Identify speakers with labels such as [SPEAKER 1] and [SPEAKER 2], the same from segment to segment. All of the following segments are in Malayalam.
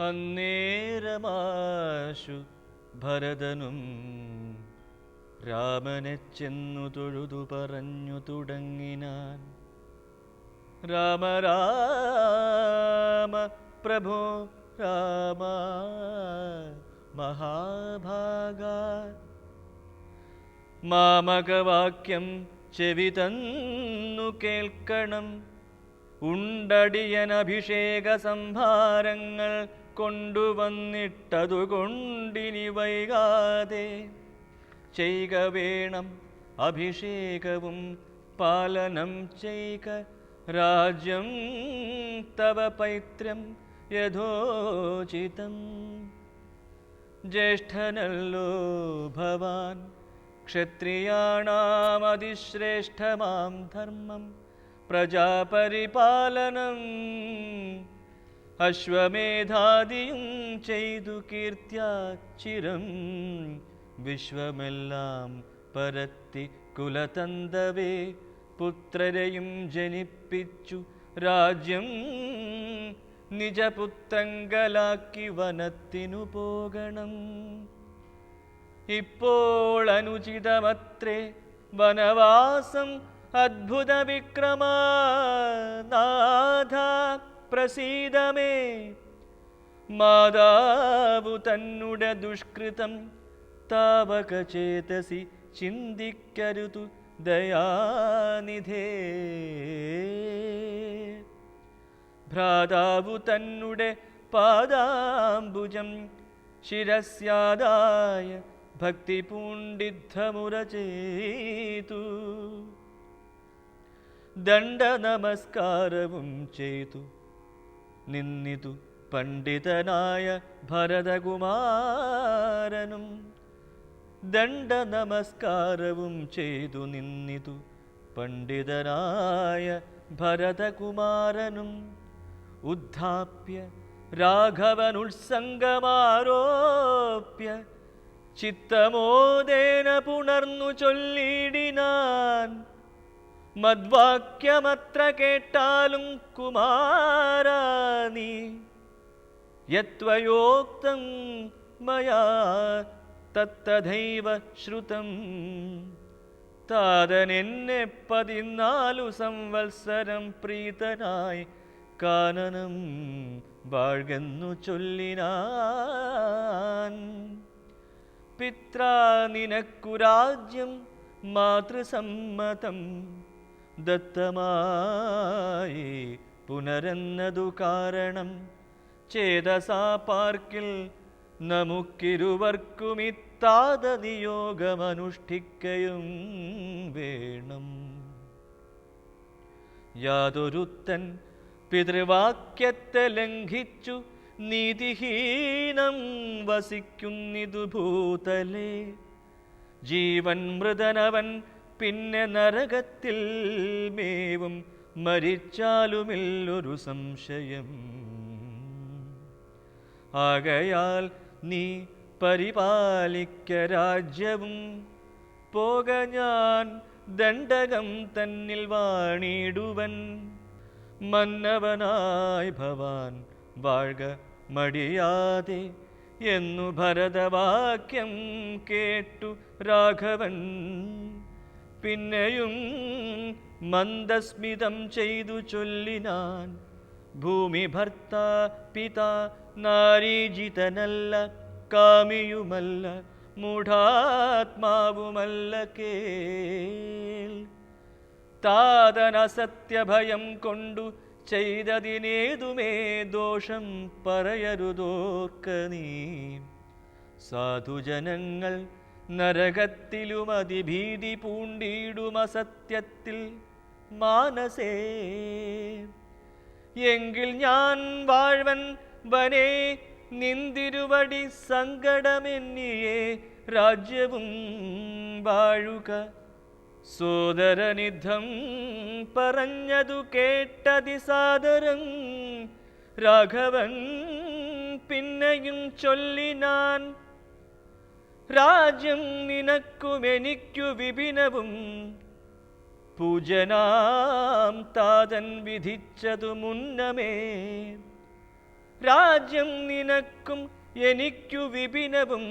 [SPEAKER 1] അന്നേരമാശു ഭരതനും രാമനെ ചെന്നു തൊഴുതു പറഞ്ഞു തുടങ്ങിനാൻ. രാമ രാമ പ്രഭോ രാമ മഹാഭാഗ. മാമകവാക്യം ചെവി തന്നു കേൾക്കണം. ഉണ്ടടിയൻ അഭിഷേക സംഭാരങ്ങൾ കൊണ്ടുവന്നിട്ടതുകൊണ്ടിനി വൈകാതെ ചെയ്ക വേണം അഭിഷേകവും പാലനം ചെയ്ക രാജ്യം തവ പൈത്രം യഥോചിതം ജ്യേഷ്ഠനല്ലോ ഭവാൻ ക്ഷത്രിയാണാമതിശ്രേഷ്ഠമാം ധർമ്മം പ്രജാപരിപാലനം അശ്വമേധാദിയും ചെയ്തു കീർത്തിയാച്ചിരം വിശ്വമെല്ലാം പരത്തി കുലതന്തവേ പുത്രരെയും ജനിപ്പിച്ചു രാജ്യം. നിജപുത്രങ്കലാക്കി വനത്തിനു പോകണം. ഇപ്പോൾ അനുചിതമത്രേ വനവാസം അദ്ഭുത വിക്രമനാഥ പ്രസീതമേ മാതാവു തന്നുടെ ദുഷ്കൃതം താവക ചേതസി ചിന്തിക്കരുതു ദയാനിധേ ഭ്രാതാവു തന്നുടെ പാദാംബുജം ശിരസ്യാദായ ഭക്തി പൂണ്ടിദ്ധമുര ചെയ്തു ദണ്ഡ നമസ്കാരവും ചെയ്തു നിന്നിതു പണ്ഡിതനായ ഭരതകുമാരനും ദണ്ഡ നമസ്കാരവും ചെയ്തു നിന്നിതു പണ്ഡിതനായ ഭരതകുമാരനും. ഉദ്ധാപ്യ രാഘവനുത്സംഗമാരോപ്യ ചിത്തമോദേന പുണർന്നു ചൊല്ലിടിനാൻ മദ്വാക്യമത്ര കേട്ടാലും കുമാരാനി യത്വയോക്തം മയാ തത്തഥൈവ ശ്രുതം. താതനെന്നെ പതിനാലു സംവത്സരം പ്രീതനായി കാനനം വാഴ്കെന്നു ചൊല്ലിനാൻ. പിത്ര നിനക്കു രാജ്യം മാതൃസമ്മതം. ദത്തമായി പുനരെന്നതു കാരണം. ചേതസാ പാർക്കിൽ നമുക്കിരുവർക്കുമിത്താത നിയോഗമനുഷ്ഠിക്കയും വേണം. യാതൊരുത്തൻ പിതൃവാക്യത്തെ ലംഘിച്ചു നീതിഹീനം വസിക്കുന്നിതു ഭൂതലേ ജീവൻ മൃതനവൻ പിന്നെ നരകത്തിൽ മേവും മരിച്ചാലുമില്ലൊരു സംശയം. ആകയാൽ നീ പരിപാലിക്ക രാജ്യവും പോക ഞാൻ ദണ്ഡകം തന്നിൽ വാണിടുവൻ. മന്നവനായി ഭവാൻ വാഴ്ക മടിയാതെ എന്നു ഭരതവാക്യം കേട്ടു രാഘവൻ. പിന്നെയും മന്ദസ്മിതം ചെയ്തു ചൊല്ലിനാൻ. ഭൂമി ഭർത്ത പിത നാരീജിതനല്ല കാമിയുമല്ല മൂഢാത്മാവുമല്ല കേൾ. താതനസത്യഭയം കൊണ്ടു ചെയ്തതിനേതുമേ ദോഷം പറയരുതോർക്ക നീ. സാധുജനങ്ങൾ നരകത്തിലും അതിഭീതി പൂണ്ടിടുമസത്യത്തിൽ മാനസേ എങ്കിൽ ഞാൻ വാഴ്വൻ വനേ നിന്തിരുവടി സങ്കടമെന്നിയേ രാജ്യവും വാഴുക. സോദരനിധം പറഞ്ഞതു കേട്ടതി സാദരം. രാഘവൻ പിന്നെയും ചൊല്ലിനാൻ രാജ്യം നിനക്കും എനിക്കു വിപിനവും പൂജനാം താതൻ വിധിച്ചതു മുന്നമേ. രാജ്യം നിനക്കും എനിക്കു വിപിനവും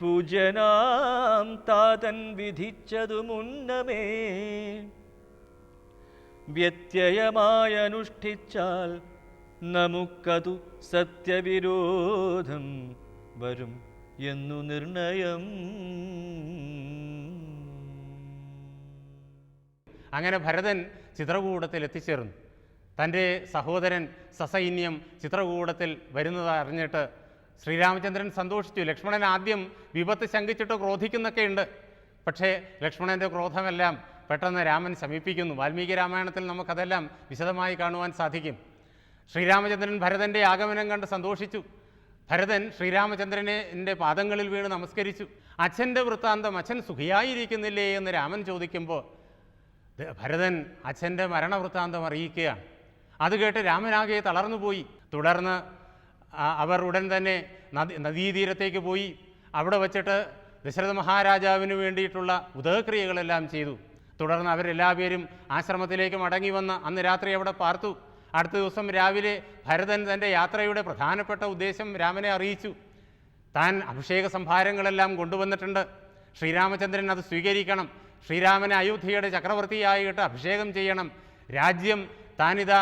[SPEAKER 1] പൂജനാം താതൻ വിധിച്ചതു മുന്നമേ. വ്യത്യയമായനുഷ്ഠിച്ചാൽ നമുക്കതു സത്യവിരോധം വരും. എന്നു നിർണയം.
[SPEAKER 2] അങ്ങനെ ഭരതൻ ചിത്രകൂടത്തിൽ എത്തിച്ചേർന്നു. തന്റെ സഹോദരൻ സസൈന്യം ചിത്രകൂടത്തിൽ വരുന്നത് അറിഞ്ഞിട്ട് ശ്രീരാമചന്ദ്രൻ സന്തോഷിച്ചു. ലക്ഷ്മണൻ ആദ്യം വിപത്ത് ശങ്കിച്ചിട്ട് ക്രോധിക്കുന്നൊക്കെ ഉണ്ട്. പക്ഷേ ലക്ഷ്മണന്റെ ക്രോധമെല്ലാം പെട്ടെന്ന് രാമൻ ശമിപ്പിക്കുന്നു. വാൽമീകി രാമായണത്തിൽ നമുക്കതെല്ലാം വിശദമായി കാണുവാൻ സാധിക്കും. ശ്രീരാമചന്ദ്രൻ ഭരതന്റെ ആഗമനം കണ്ട് സന്തോഷിച്ചു. ഭരതൻ ശ്രീരാമചന്ദ്രനെ പാദങ്ങളിൽ വീണ് നമസ്കരിച്ചു. അച്ഛന്റെ വൃത്താന്തം അച്ഛൻ സുഖിയായിരിക്കുന്നില്ലേ എന്ന് രാമൻ ചോദിക്കുമ്പോൾ ഭരതൻ അച്ഛന്റെ മരണവൃത്താന്തം അറിയിക്കുകയാണ്. അത് കേട്ട് രാമനാകെ തളർന്നുപോയി തുടർന്ന് അവർ ഉടൻ തന്നെ നദി നദീതീരത്തേക്ക് പോയി. അവിടെ വച്ചിട്ട് ദശരഥ മഹാരാജാവിന് വേണ്ടിയിട്ടുള്ള ഉദകക്രിയകളെല്ലാം ചെയ്തു. തുടർന്ന് അവരെല്ലാവരും ആശ്രമത്തിലേക്ക് മടങ്ങി വന്ന് അന്ന് രാത്രി അവിടെ പാർത്തു. അടുത്ത ദിവസം രാവിലെ ഭരതൻ തന്റെ യാത്രയുടെ പ്രധാനപ്പെട്ട ഉദ്ദേശം രാമനെ അറിയിച്ചു. താൻ അഭിഷേക സംഭാരങ്ങളെല്ലാം കൊണ്ടുവന്നിട്ടുണ്ട്. ശ്രീരാമചന്ദ്രൻ അത് സ്വീകരിക്കണം. ശ്രീരാമനെ അയോധ്യയുടെ ചക്രവർത്തിയായിട്ട് അഭിഷേകം ചെയ്യണം. രാജ്യം താനിതാ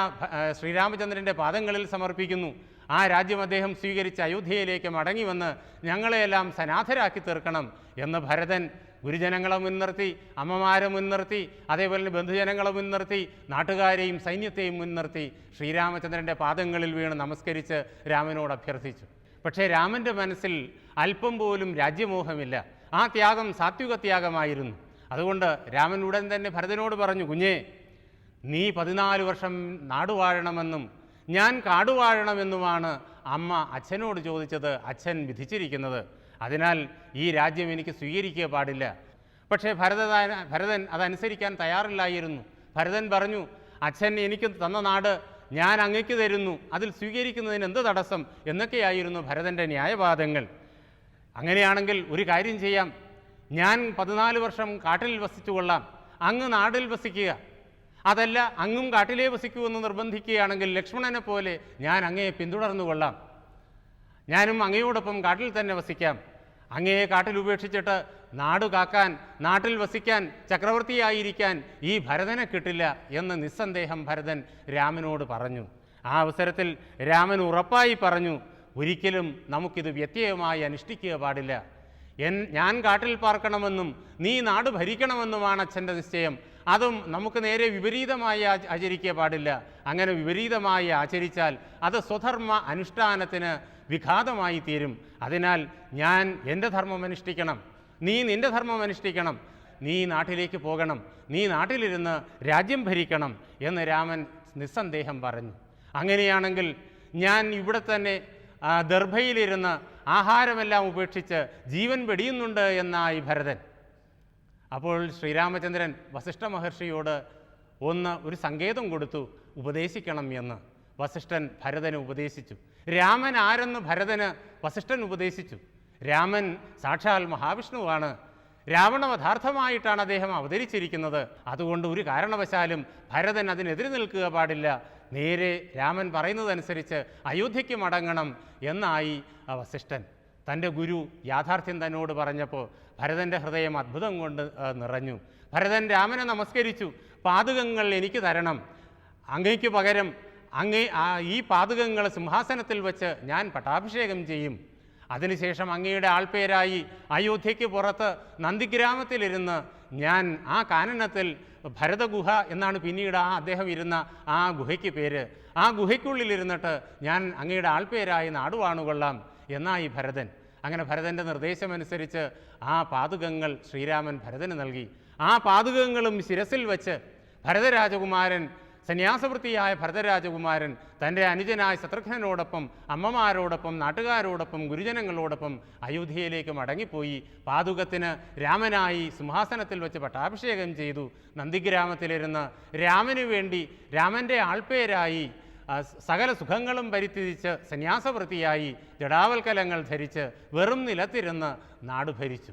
[SPEAKER 2] ശ്രീരാമചന്ദ്രന്റെ പാദങ്ങളിൽ സമർപ്പിക്കുന്നു. ആ രാജ്യം അദ്ദേഹം സ്വീകരിച്ച് അയോധ്യയിലേക്ക് മടങ്ങി വന്ന് ഞങ്ങളെയെല്ലാം സനാഥരാക്കി തീർക്കണം എന്ന് ഭരതൻ ഗുരുജനങ്ങളെ മുൻനിർത്തി അമ്മമാരെ മുൻനിർത്തി അതേപോലെ തന്നെ ബന്ധുജനങ്ങളെ മുൻനിർത്തി നാട്ടുകാരെയും സൈന്യത്തെയും മുൻനിർത്തി ശ്രീരാമചന്ദ്രന്റെ പാദങ്ങളിൽ വീണ് നമസ്കരിച്ച് രാമനോട് അഭ്യർത്ഥിച്ചു. പക്ഷേ രാമന്റെ മനസ്സിൽ അല്പം പോലും രാജ്യമോഹമില്ല. ആ ത്യാഗം സാത്വിക ത്യാഗമായിരുന്നു. അതുകൊണ്ട് രാമൻ ഉടൻ തന്നെ ഭരതനോട് പറഞ്ഞു കുഞ്ഞേ നീ പതിനാല് വർഷം നാടുവാഴണമെന്നും ഞാൻ കാടുവാഴണമെന്നുമാണ് അമ്മ അച്ഛനോട് ചോദിച്ചത് അച്ഛൻ വിധിച്ചിരിക്കുന്നത്. അതിനാൽ ഈ രാജ്യം എനിക്ക് സ്വീകരിക്കുക പാടില്ല. പക്ഷേ ഭരത ഭരതൻ അതനുസരിക്കാൻ തയ്യാറില്ലായിരുന്നു. ഭരതൻ പറഞ്ഞു അച്ഛൻ എനിക്ക് തന്ന നാട് ഞാൻ അങ്ങയ്ക്ക് തരുന്നു. അതിൽ സ്വീകരിക്കുന്നതിന് എന്ത് തടസ്സം? എന്നൊക്കെയായിരുന്നു ഭരതന്റെ ന്യായവാദങ്ങൾ. അങ്ങനെയാണെങ്കിൽ ഒരു കാര്യം ചെയ്യാം. ഞാൻ പതിനാല് വർഷം കാട്ടിൽ വസിച്ചു കൊള്ളാം. അങ്ങ് നാടിൽ വസിക്കുക. അതല്ല അങ്ങും കാട്ടിലേ വസിക്കൂ എന്ന് നിർബന്ധിക്കുകയാണെങ്കിൽ ലക്ഷ്മണനെ പോലെ ഞാൻ അങ്ങയെ പിന്തുടർന്നു കൊള്ളാം ഞാനും അങ്ങയോടൊപ്പം കാട്ടിൽ തന്നെ വസിക്കാം. അങ്ങയെ കാട്ടിൽ ഉപേക്ഷിച്ചിട്ട് നാട് കാക്കാൻ നാട്ടിൽ വസിക്കാൻ ചക്രവർത്തിയായിരിക്കാൻ ഈ ഭരതനെ കിട്ടില്ല എന്ന് നിസ്സന്ദേഹം ഭരതൻ രാമനോട് പറഞ്ഞു. ആ അവസരത്തിൽ രാമൻ ഉറപ്പായി പറഞ്ഞു ഒരിക്കലും നമുക്കിത് വ്യത്യയമായി അനുഷ്ഠിക്കുക പാടില്ല. എൻ ഞാൻ കാട്ടിൽ പാർക്കണമെന്നും നീ നാട് ഭരിക്കണമെന്നുമാണ് അച്ഛന്റെ നിശ്ചയം. അതും നമുക്ക് നേരെ വിപരീതമായി ആച- ആചരിക്കുക പാടില്ല. അങ്ങനെ വിപരീതമായി ആചരിച്ചാൽ അത് സ്വധർമ്മ അനുഷ്ഠാനത്തിന് വിഘാതമായി തീരും. അതിനാൽ ഞാൻ എന്റെ ധർമ്മം അനുഷ്ഠിക്കണം. നീ നിന്റെ ധർമ്മം അനുഷ്ഠിക്കണം. നീ നാട്ടിലേക്ക് പോകണം. നീ നാട്ടിലിരുന്ന് രാജ്യം ഭരിക്കണം എന്ന് രാമൻ നിസ്സന്ദേഹം പറഞ്ഞു. അങ്ങനെയാണെങ്കിൽ ഞാൻ ഇവിടെ തന്നെ ദർഭയിലിരുന്ന് ആഹാരമെല്ലാം ഉപേക്ഷിച്ച് ജീവൻ വെടിയുന്നുണ്ട് എന്നായി ഭരതൻ. അപ്പോൾ ശ്രീരാമചന്ദ്രൻ വസിഷ്ഠ മഹർഷിയോട് ഒന്ന് ഒരു സങ്കേതം കൊടുത്തു ഉപദേശിക്കണം എന്ന്. വസിഷ്ഠൻ ഭരതന് ഉപദേശിച്ചു. രാമൻ ആരെന്ന് ഭരതന് വസിഷ്ഠൻ ഉപദേശിച്ചു. രാമൻ സാക്ഷാൽ മഹാവിഷ്ണുവാണ്. രാവണവധാർത്ഥമായിട്ടാണ് അദ്ദേഹം അവതരിച്ചിരിക്കുന്നത്. അതുകൊണ്ട് ഒരു കാരണവശാലും ഭരതൻ അതിനെതിരെ നിൽക്കുക പാടില്ല. നേരെ രാമൻ പറയുന്നതനുസരിച്ച് അയോധ്യയ്ക്ക് മടങ്ങണം എന്നായി വസിഷ്ഠൻ. തന്റെ ഗുരു യാഥാർത്ഥ്യം തന്നോട് പറഞ്ഞപ്പോൾ ഭരതന്റെ ഹൃദയം അത്ഭുതം കൊണ്ട് നിറഞ്ഞു. ഭരതൻ രാമനെ നമസ്കരിച്ചു. പാതുകങ്ങൾ എനിക്ക് തരണം. അങ്ങയ്ക്ക് പകരം അങ്ങേ ആ ഈ പാതകങ്ങൾ സിംഹാസനത്തിൽ വെച്ച് ഞാൻ പട്ടാഭിഷേകം ചെയ്യും. അതിനുശേഷം അങ്ങയുടെ ആൾപ്പേരായി അയോധ്യയ്ക്ക് പുറത്ത് നന്ദിഗ്രാമത്തിലിരുന്ന് ഞാൻ ആ കാനനത്തിൽ ഭരതഗുഹ എന്നാണ് പിന്നീട് ആ അദ്ദേഹം ഇരുന്ന ആ ഗുഹയ്ക്ക് പേര്. ആ ഗുഹയ്ക്കുള്ളിലിരുന്നിട്ട് ഞാൻ അങ്ങയുടെ ആൾപ്പേരായി നാടുവാണുകൊള്ളാം എന്നായി ഭരതൻ. അങ്ങനെ ഭരതന്റെ നിർദ്ദേശമനുസരിച്ച് ആ പാതുകങ്ങൾ ശ്രീരാമൻ ഭരതന് നൽകി. ആ പാതുകങ്ങളും ശിരസിൽ വച്ച് ഭരതരാജകുമാരൻ സന്യാസവൃത്തിയായ ഭരതരാജകുമാരൻ തന്റെ അനുജനായ ശത്രുഘ്നോടൊപ്പം അമ്മമാരോടൊപ്പം നാട്ടുകാരോടൊപ്പം ഗുരുജനങ്ങളോടൊപ്പം അയോധ്യയിലേക്ക് മടങ്ങിപ്പോയി. പാതുകത്തിന് രാമനായി സിംഹാസനത്തിൽ വെച്ച് പട്ടാഭിഷേകം ചെയ്തു. നന്ദിഗ്രാമത്തിലിരുന്ന് രാമന് വേണ്ടി രാമന്റെ ആൾപ്പേരായി സകല സുഖങ്ങളും പരിത്യജിച്ച് സന്യാസവൃത്തിയായി ജടാവൽക്കലങ്ങൾ ധരിച്ച് വെറും നിലത്തിരുന്ന് നാട് ഭരിച്ചു